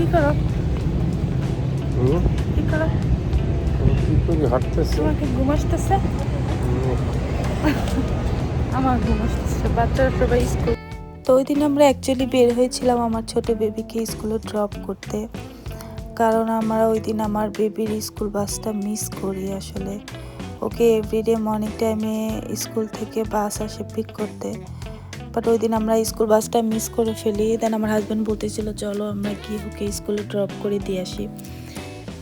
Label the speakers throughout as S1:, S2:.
S1: তুমি কি করো? কি করো?
S2: হাঁটতেছি।
S1: তোমাকে ঘুম আসতেছে? আমার ঘুম আসতেছে। বাচ্চারা সবাই স্কুল তো ওই দিন আমরা অ্যাকচুয়ালি বের হয়েছিলাম আমার ছোট বেবিকে স্কুলে ড্রপ করতে। কারণ আমরা ওই দিন আমার বেবির স্কুল বাসটা মিস করি আসলে। ওকে এভরিডে মর্নিং টাইমে স্কুল থেকে বাস আসে পিক করতে। বাট ওই দিন আমরা স্কুল বাসটা মিস করে ফেলি। দেন আমার হাজব্যান্ড বলতেছিল, চলো আমরা গিয়ে ওকে স্কুলে ড্রপ করে দিয়ে আসি।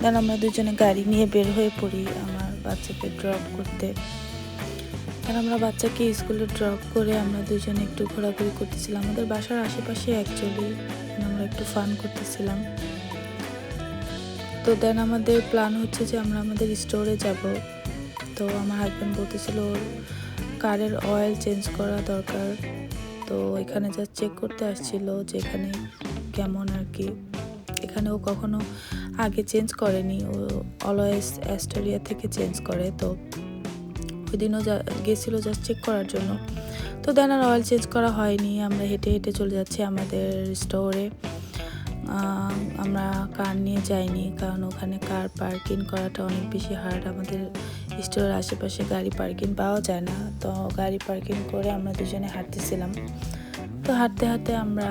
S1: দেন আমরা দুজনে গাড়ি নিয়ে বের হয়ে পড়ি আমার বাচ্চাকে ড্রপ করতে। আর আমরা বাচ্চাকে স্কুলে ড্রপ করে আমরা দুজনে একটু ঘোরাঘুরি করতেছিলাম। আমাদের বাসার আশেপাশে অ্যাকচুয়ালি আমরা একটু ফান করতেছিলাম। তো দেন আমাদের প্ল্যান হচ্ছে যে আমরা আমাদের স্টোরে যাব। তো আমার হাজব্যান্ড বলতেছিল, ওর কারের অয়েল চেঞ্জ করা দরকার। তো এখানে যা চেক করতে আসছিল যে এখানে কেমন আর কি। এখানে ও কখনো আগে চেঞ্জ করেনি, ও অলওয়েজ অ্যাস্টোরিয়া থেকে চেঞ্জ করে। তো ওই দিনও যা, গেছিল জাস্ট চেক করার জন্য। তো দেন আর অয়েল চেঞ্জ করা হয়নি, আমরা হেঁটে হেঁটে চলে যাচ্ছি আমাদের স্টোরে আমরা কার নিয়ে যাইনি, কারণ ওখানে কার পার্কিং করাটা অনেক বেশি হার্ড আমাদের স্টোরের আশেপাশে গাড়ি পার্কিং পাওয়া যায় না। তো গাড়ি পার্কিং করে আমরা দুজনে হাঁটতেছিলাম। তো হাঁটতে হাঁটতে আমরা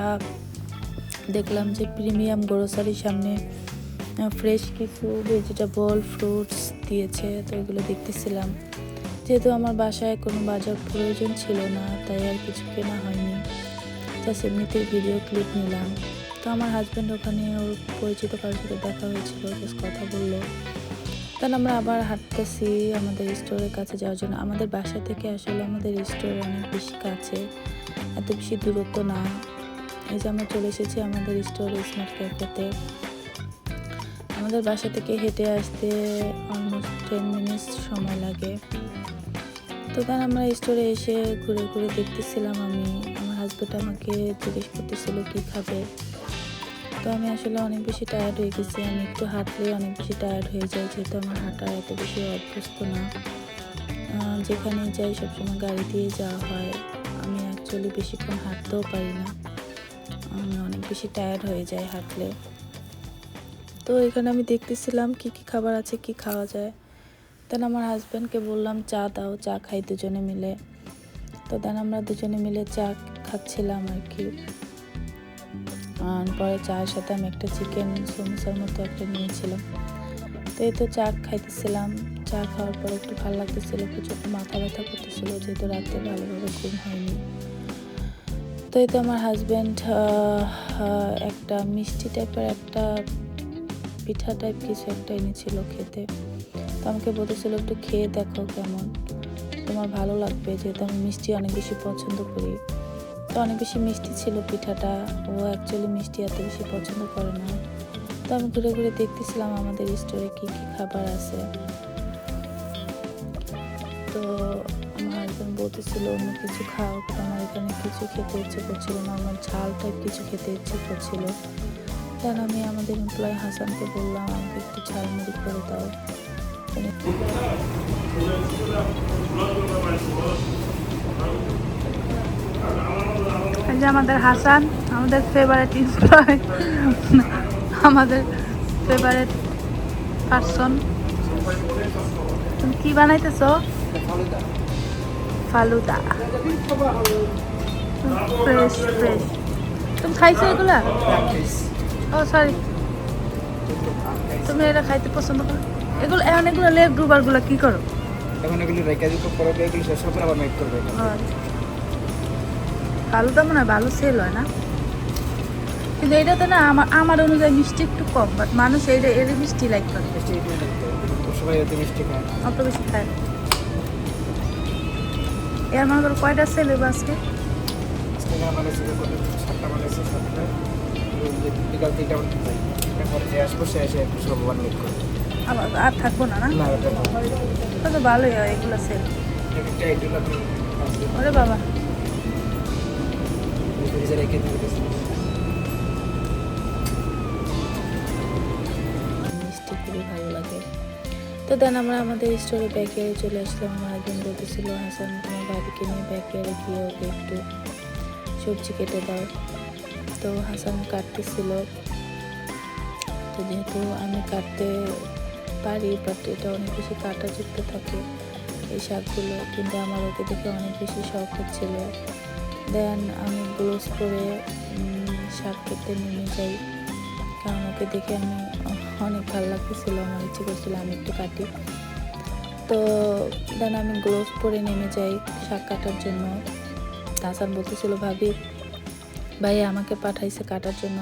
S1: দেখলাম যে প্রিমিয়াম গ্রোসারির সামনে ফ্রেশ কিছু ভেজিটেবল, ফ্রুটস দিয়েছে। তো এগুলো দেখতেছিলাম। যেহেতু আমার বাসায় কোনো বাজার প্রয়োজন ছিল না, তাই আর কিছু কেনা হয়নি। জাস্ট এমনিতেই ভিডিও ক্লিপ নিলাম। তো আমার হাজব্যান্ড ওখানে ওর পরিচিত কারোর সাথে দেখা হয়েছিল জাস্ট কথা বলল। দেন আমরা আবার হাঁটতেছি আমাদের স্টোরের কাছে যাওয়ার জন্য। আমাদের বাসা থেকে আসলে আমাদের স্টোর অনেক বেশি কাছে, এত বেশি দূরত্ব না। এই যে আমরা চলে এসেছি আমাদের স্টোরে স্মার্ট ক্যাফেতে আমাদের বাসা থেকে হেঁটে আসতে অলমোস্ট টেন মিনিটস সময় লাগে। তো দেন আমরা স্টোরে এসে ঘুরে ঘুরে দেখতেছিলাম আমি, আমার হাজব্যান্ড আমাকে জিজ্ঞেস করতেছিল কি খাবে। তো আমি আসলে অনেক বেশি টায়ার্ড হয়ে গেছি। আমি একটু হাঁটলে অনেক বেশি টায়ার্ড হয়ে যাই, যেহেতু আমার হাঁটা এত বেশি অভ্যস্ত না। যেখানে যাই সবসময় গাড়ি দিয়ে যাওয়া হয়। আমি অ্যাকচুয়ালি বেশিক্ষণ হাঁটতেও পারি না। আমি অনেক বেশি টায়ার্ড হয়ে যায় হাঁটলে। তো এখানে আমি দেখতেছিলাম কি কি খাবার আছে, কি খাওয়া যায়। দেন আমার হাজব্যান্ডকে বললাম, চা দাও, চা খাই দুজনে মিলে। তো দেন আমরা দুজনে মিলে চা খাচ্ছিলাম আর কি। পরে চায়ের সাথে আমি একটা চিকেন সমোসার মতো একটা নিয়েছিলাম। তো এই তো চা খাইতেছিলাম। চা খাওয়ার পর একটু ভালো লাগতেছিল প্রচুর মাথা ব্যথা করতেছিল, যেহেতু রাতে ভালোভাবে ঘুম হয়নি। তো এই তো আমার হাজব্যান্ড একটা মিষ্টি টাইপের একটা পিঠা টাইপ কিছু একটা এনেছিল খেতে। তো আমাকে বলেছিল একটু খেয়ে দেখো কেমন। তোমার ভালো লাগবে, যেহেতু আমি মিষ্টি অনেক বেশি পছন্দ করি। তো অনেক বেশি মিষ্টি ছিল পিঠাটা। ও অ্যাকচুয়ালি মিষ্টি এত বেশি পছন্দ করে না। তো আমি ঘুরে ঘুরে দেখতেছিলাম আমাদের স্টোরে কী কী খাবার আছে। তো আমার হাজব্যান্ড বলতেছিল অন্য কিছু খাও আমার এখানে কিছু খেতে ইচ্ছে করছিল না। আমার ঝাল টাইপ কিছু খেতে ইচ্ছে করছিল। দেন আমি আমাদের এমপ্লয় হাসানকে বললাম, আমাকে একটু ঝালমুড়ি করে দাও। আমাদের হাসান আমাদের ফেভারিট এমপ্লয় আমাদের ফেভারেট পার্সন তুমি কি বানাইতেছ? ফালুদা। ফ্রেশ ফ্রেশ তুমি খাইছো এগুলা? ও সরি তুমি এটা খাইতে পছন্দ করো। এগুলো এখন এগুলো লেগ ডুবারগুলো কি করো?
S3: এখন এগুলি রেখে দিতে পরে এগুলি শেষ হবে আবার মেক করবে।
S1: ফালুদা মনে হয় ভালো সেল হয় না। কিন্তু এটাতে না আমার আমার অনুযায়ী মিষ্টি একটু কম বাট মানুষ এইটা এর মিষ্টি লাইক করে।
S3: মিষ্টি। তো সবাই এত খায়
S1: অত বেশি খায় এর মনে করো কয়টা সেল হবে আজকে? আর থাকব না না? তা তো ভালোই হয় এগুলো সেল ওরে বাবা। খুবই ভালো লাগে। তো দেন আমরা আমাদের স্টোরে ব্যাকিয়ারে চলে আসলাম। আমার হাজবেন্ড বলতেছিল, হাসান, তোমার ভাবিকে নিয়ে ব্যাকিয়ারে গিয়ে ওকে একটু সবজি কেটে দাও। তো হাসান কাটতেছিল। তো যেহেতু আমি কাটতে পারি বাট এটা অনেক বেশি কাটা যুক্ত থাকে এই শাকগুলো, কিন্তু আমার ওকে দেখে অনেক বেশি শখ হচ্ছিল। দেন আমি গ্লোভস পরে শাক কেটে নেমে যাই। কারণ ওকে দেখে আমি অনেক ভালো লাগতেছিল, আমার ইচ্ছে করছিল আমি একটু কাটি। তো দেন আমি গ্লোভস পরে নেমে যাই শাক কাটার জন্য। হাসান বলতেছিল, ভাবি ভাই আমাকে পাঠাইছে কাটার জন্য।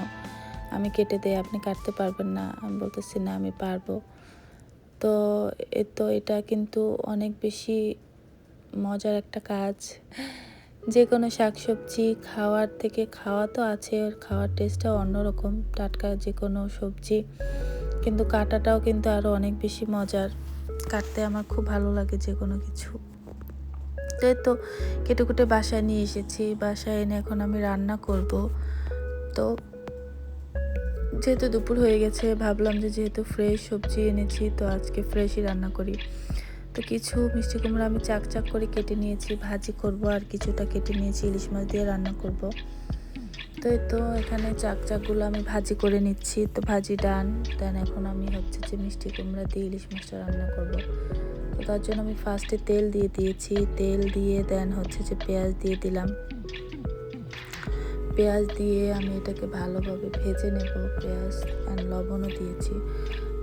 S1: আমি কেটে দেয় আপনি কাটতে পারবেন না। আমি বলতেছি, না, আমি পারব। তো এ তো এটা কিন্তু অনেক বেশি মজার একটা কাজ। যে কোনো শাকসবজি খাওয়ার থেকে খাওয়া তো আছে, আর খাওয়ার টেস্টটাও অন্যরকম। টাটকা যে কোনো সবজি, কিন্তু কাটাটাও কিন্তু আরও অনেক বেশি মজার। কাটতে আমার খুব ভালো লাগে যে কোনো কিছু। তো তো কেটে কুটে বাসায় নিয়ে এসেছি। বাসায় এনে এখন আমি রান্না করব। তো যেহেতু দুপুর হয়ে গেছে, ভাবলাম যে যেহেতু ফ্রেশ সবজি এনেছি, তো আজকে ফ্রেশই রান্না করি। তো কিছু মিষ্টি কুমড়া আমি চাক চাক করে কেটে নিয়েছি, ভাজি করব আর কিছুটা কেটে নিয়েছি, ইলিশ মাছ দিয়ে রান্না করব। তো এই তো এখানে চাক চাকগুলো আমি ভাজি করে নিচ্ছি, তো ভাজি ডান, দেন এখন আমি হচ্ছে যে মিষ্টি কুমড়া দিয়ে ইলিশ মাছটা রান্না করব। তো তার জন্য আমি ফার্স্টে তেল দিয়ে দিয়েছি, তেল দিয়ে দেন হচ্ছে যে পেঁয়াজ দিয়ে দিলাম। পেঁয়াজ দিয়ে আমি এটাকে ভালোভাবে ভেজে নেব, পেঁয়াজ অ্যান্ড লবণও দিয়েছি।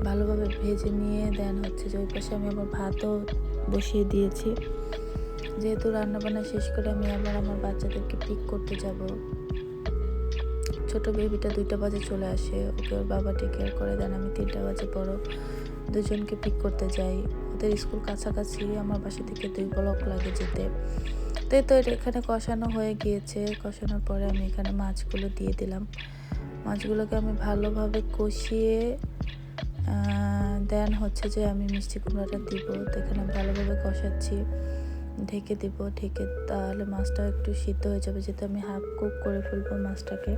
S1: ভালোভাবে ভেজে নিয়ে দেন হচ্ছে যে ওই পাশে আমি আমার ভাতও বসিয়ে দিয়েছি। যেহেতু রান্নাবান্না শেষ করে আমি আবার আমার বাচ্চাদেরকে পিক করতে যাব। ছোট বেবিটা দুইটা বাজে চলে আসে, ওকে ওর বাবা টেক কেয়ার করে দেন আমি তিনটা বাজে পরও দুজনকে পিক করতে যাই। ওদের স্কুল কাছাকাছি, আমার বাসা থেকে দুই ব্লক লাগে যেতে। তো তো এখানে কষানো হয়ে গিয়েছে। কষানোর পরে আমি এখানে মাছগুলো দিয়ে দিলাম। মাছগুলোকে আমি ভালোভাবে কষিয়ে দেন হচ্ছে যে আমি মিষ্টি কুমড়াটা দিব এখানে ভালোভাবে কষাচ্ছি, ঢেকে দিব, ঢেকে তাহলে মাছটা একটু সিদ্ধ হয়ে যাবে, যেহেতু আমি হাফ কুক করে ফেলব মাছটাকে।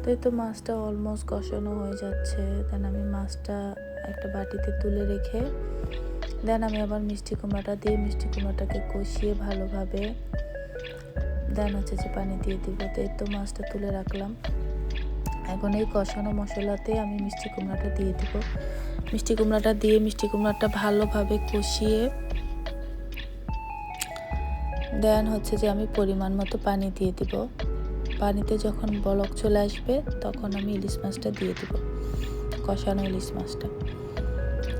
S1: তো এই তো মাছটা অলমোস্ট কষানো হয়ে যাচ্ছে দেন আমি মাছটা একটা বাটিতে তুলে রেখে দেন আমি আবার মিষ্টি কুমড়াটা দিয়ে মিষ্টি কুমড়াটাকে কষিয়ে ভালোভাবে দেন হচ্ছে যে পানি দিয়ে দিব, তো এই তো মাছটা তুলে রাখলাম। এখন এই কষানো মশলাতে আমি মিষ্টি কুমড়াটা দিয়ে দিব। মিষ্টি কুমড়াটা দিয়ে মিষ্টি কুমড়াটা ভালোভাবে কষিয়ে দেন হচ্ছে যে আমি পরিমাণ মতো পানি দিয়ে দিব। পানিতে যখন বলক চলে আসবে তখন আমি ইলিশ মাছটা দিয়ে দিব, কষানো ইলিশ মাছটা।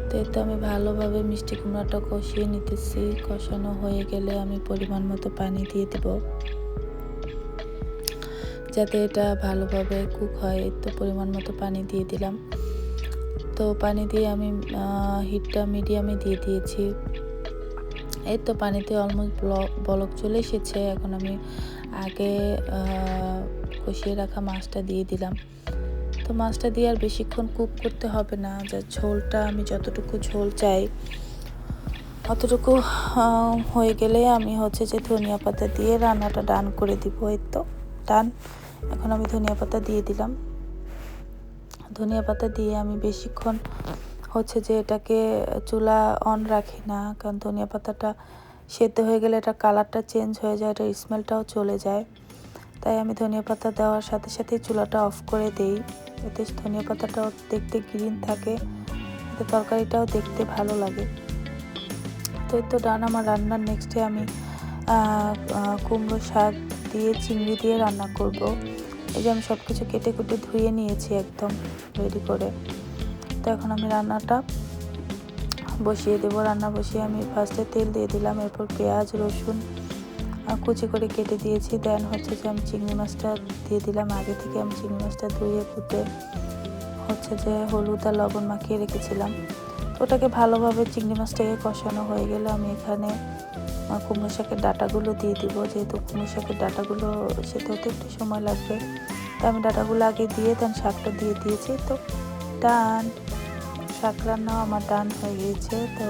S1: তো এই তো আমি ভালোভাবে মিষ্টি কুমড়াটা কষিয়ে নিতেছি। কষানো হয়ে গেলে আমি পরিমাণ মতো পানি দিয়ে দিব। যাতে এটা ভালোভাবে কুক হয় তো পরিমাণ মতো পানি দিয়ে দিলাম। তো পানি দিয়ে আমি হিটটা মিডিয়ামে দিয়ে দিয়েছি। এই তো পানিতে অলমোস্ট বলক চলে এসেছে। এখন আমি আগে কষিয়ে রাখা মাছটা দিয়ে দিলাম। তো মাছটা দিয়ে আর বেশিক্ষণ কুক করতে হবে না। যা ঝোলটা আমি যতটুকু ঝোল চাই, অতটুকু হয়ে গেলে আমি হচ্ছে যে ধনিয়া পাতা দিয়ে রান্নাটা ডান করে দিব, এই তো। ডান এখন আমি ধনিয়া পাতা দিয়ে দিলাম। ধনিয়া পাতা দিয়ে আমি বেশিক্ষণ হচ্ছে যে এটাকে চুলা অন রাখি না, কারণ ধনিয়া পাতাটা সেদ্ধ হয়ে গেলে এটা কালারটা চেঞ্জ হয়ে যায় এটার স্মেলটাও চলে যায়। তাই আমি ধনিয়া পাতা দেওয়ার সাথে সাথে চুলাটা অফ করে দিই। এতে ধনিয়া পাতাটাও দেখতে গ্রিন থাকে, এতে তরকারিটাও দেখতে ভালো লাগে। তো এই তো ডান আমার রান্নার নেক্সটে আমি কুমড়ো শাক দিয়ে চিংড়ি দিয়ে রান্না করব। এই যে আমি সব কিছু কেটে কুটে ধুয়ে নিয়েছি একদম রেডি করে। তো এখন আমি রান্নাটা বসিয়ে দেবো। রান্না বসিয়ে আমি ফার্স্টে তেল দিয়ে দিলাম, এরপর পেঁয়াজ, রসুন কুচি করে কেটে দিয়েছি। দেন হচ্ছে যে আমি চিংড়ি মাছটা দিয়ে দিলাম। আগে থেকে আমি চিংড়ি মাছটা ধুয়ে কুটে হচ্ছে যে হলুদ আর লবণ মাখিয়ে রেখেছিলাম। ওটাকে ভালোভাবে চিংড়ি মাছটাকে কষানো হয়ে গেলে। আমি এখানে কুমড়ো শাকের ডাটাগুলো দিয়ে দিব, যেহেতু কুমড়ো শাকের ডাটাগুলো সেটা হতে একটু সময় লাগবে। তো আমি ডাটাগুলো আগে দিয়ে, দেন শাকটা দিয়ে দিয়েছি। তো ডান, শাক রান্নাও আমার ডান হয়ে গিয়েছে। তো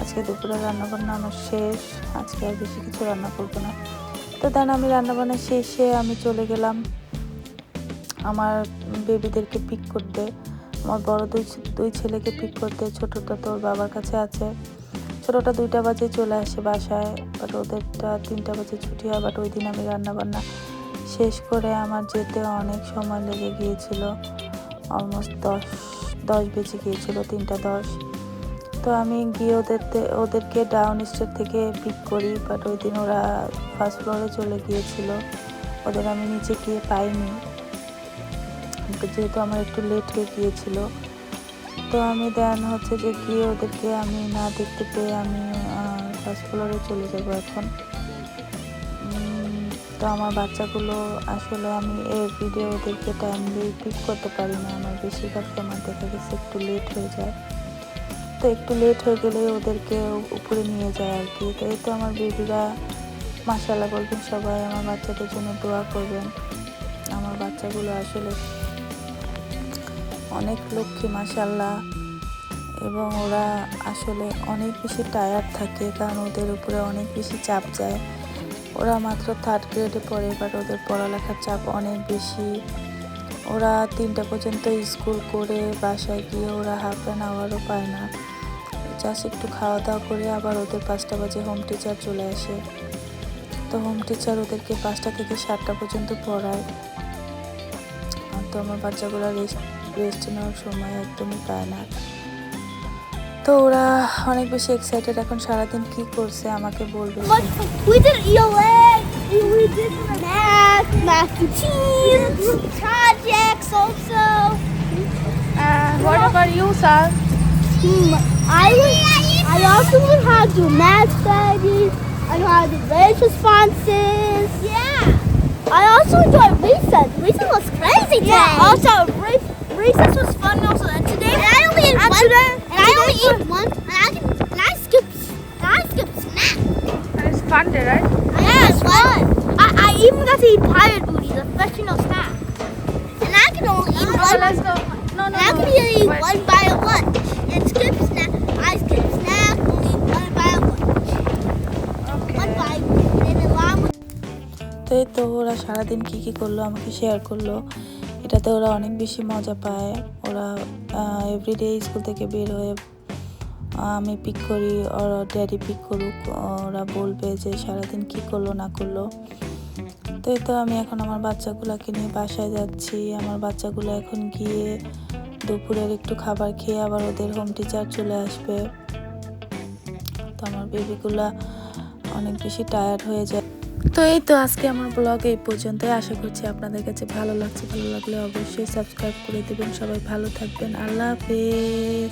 S1: আজকে দুপুরে রান্না বান্না আমার শেষ। আজকে আর বেশি কিছু রান্না করব না। তো দেন আমি রান্না বান্না শেষে আমি চলে গেলাম। আমার বেবিদেরকে পিক করতে। আমার বড় দুই দুই ছেলেকে পিক করতে। ছোটটা তোর বাবার কাছে আছে। ছোটটা দুইটা বাজে চলে আসে বাসায় বাট ওদেরটা তিনটা বাজে ছুটি হয় বাট ওই দিন আমি রান্না বান্না শেষ করে আমার যেতে অনেক সময় লেগে গিয়েছিল। অলমোস্ট দশ দশ বেজে গিয়েছিল, তিনটা দশ। তো আমি গিয়ে ওদের ওদেরকে ডাউন স্টেট থেকে পিক করি বাট ওই দিন ওরা ফার্স্ট ফ্লোরে চলে গিয়েছিল। ওদের আমি নিচে গিয়ে পাইনি। যেহেতু আমার একটু লেট হয়ে গিয়েছিল। তো আমি দেন হচ্ছে যে গিয়ে ওদেরকে আমি না দেখতে পেয়ে আমি ফার্স্ট ফ্লোরে চলে যাব এখন। তো আমার বাচ্চাগুলো আসলে আমি এভরিডে ওদেরকে টাইমলি পিক করতে পারি না। আমার বেশিরভাগ সময় দেখা গেছে একটু লেট হয়ে যায়। তো একটু লেট হয়ে গেলে ওদেরকে উপরে নিয়ে যায় আর কি। তো এই তো আমার বেবিরা মাসাল্লাহ বলবেন সবাই, আমার বাচ্চাদের জন্য দোয়া করবেন। আমার বাচ্চাগুলো আসলে অনেক লক্ষ্মী মাসাল্লাহ এবং ওরা আসলে অনেক বেশি টায়ার্ড থাকে, কারণ ওদের উপরে অনেক বেশি চাপ যায়। ওরা মাত্র থার্ড গ্রেডে পড়ে বাট ওদের পড়ালেখার চাপ অনেক বেশি। ওরা তিনটা পর্যন্ত স্কুল করে বাসায় গিয়ে ওরা হাফ অ্যান আওয়ারও পায় না। জাস্ট একটু খাওয়া দাওয়া করে আবার ওদের পাঁচটা বাজে হোম টিচার চলে আসে। তো হোম টিচার ওদেরকে পাঁচটা থেকে সাতটা পর্যন্ত পড়ায়। তো আমার বাচ্চাগুলো রেস্ট রেস্ট নেওয়ার সময় একদমই পায় না তো ওরা অনেক বেশি এক্সাইটেড এখন সারাদিন কি করছে আমাকে বলবে
S4: What? We did ELA. We did math, math and cheese, projects also. Uh,
S1: What about you, sir?
S4: Hmm, I I also learned how to do math studies. I know how to do race responses. Yeah. I also enjoyed recess. Recess was crazy today. Yeah. Also, re- Recess was fun also. And today, and I only ate one. Today, and, I only ate one. And I can, and I skipped. And I skipped snack.
S1: It's fun day, right?
S4: Yeah, it's fun. fun. I, I even got to eat pirate booty, the professional snack. And I can only eat one.
S1: Let's go. No,
S4: And I can only eat one of lunch. And skip snack. I skip snack, only eat one lunch. One then along with
S1: তো তো ওরা সারাদিন কি কি করল আমাকে share করল এটাতে ওরা অনেক বেশি মজা পায়। ওরা এভরিডে স্কুল থেকে বের হয়ে আমি পিক করি, ওর ড্যাডি পিক করুক, ওরা বলবে যে সারাদিন কি করল, না করল। তো এই তো আমি এখন আমার বাচ্চাগুলোকে নিয়ে বাসায় যাচ্ছি। আমার বাচ্চাগুলো এখন গিয়ে দুপুরের একটু খাবার খেয়ে আবার ওদের হোম টিচার চলে আসবে। তো আমার বেবিগুলা অনেক বেশি টায়ার্ড হয়ে যায়। তো এই তো আজকে আমার ব্লগ এই পর্যন্তই। আশা করছি আপনাদের কাছে ভালো লাগছে। ভালো লাগলে অবশ্যই সাবস্ক্রাইব করে দেবেন। সবাই ভালো থাকবেন। আল্লাহ হাফেজ।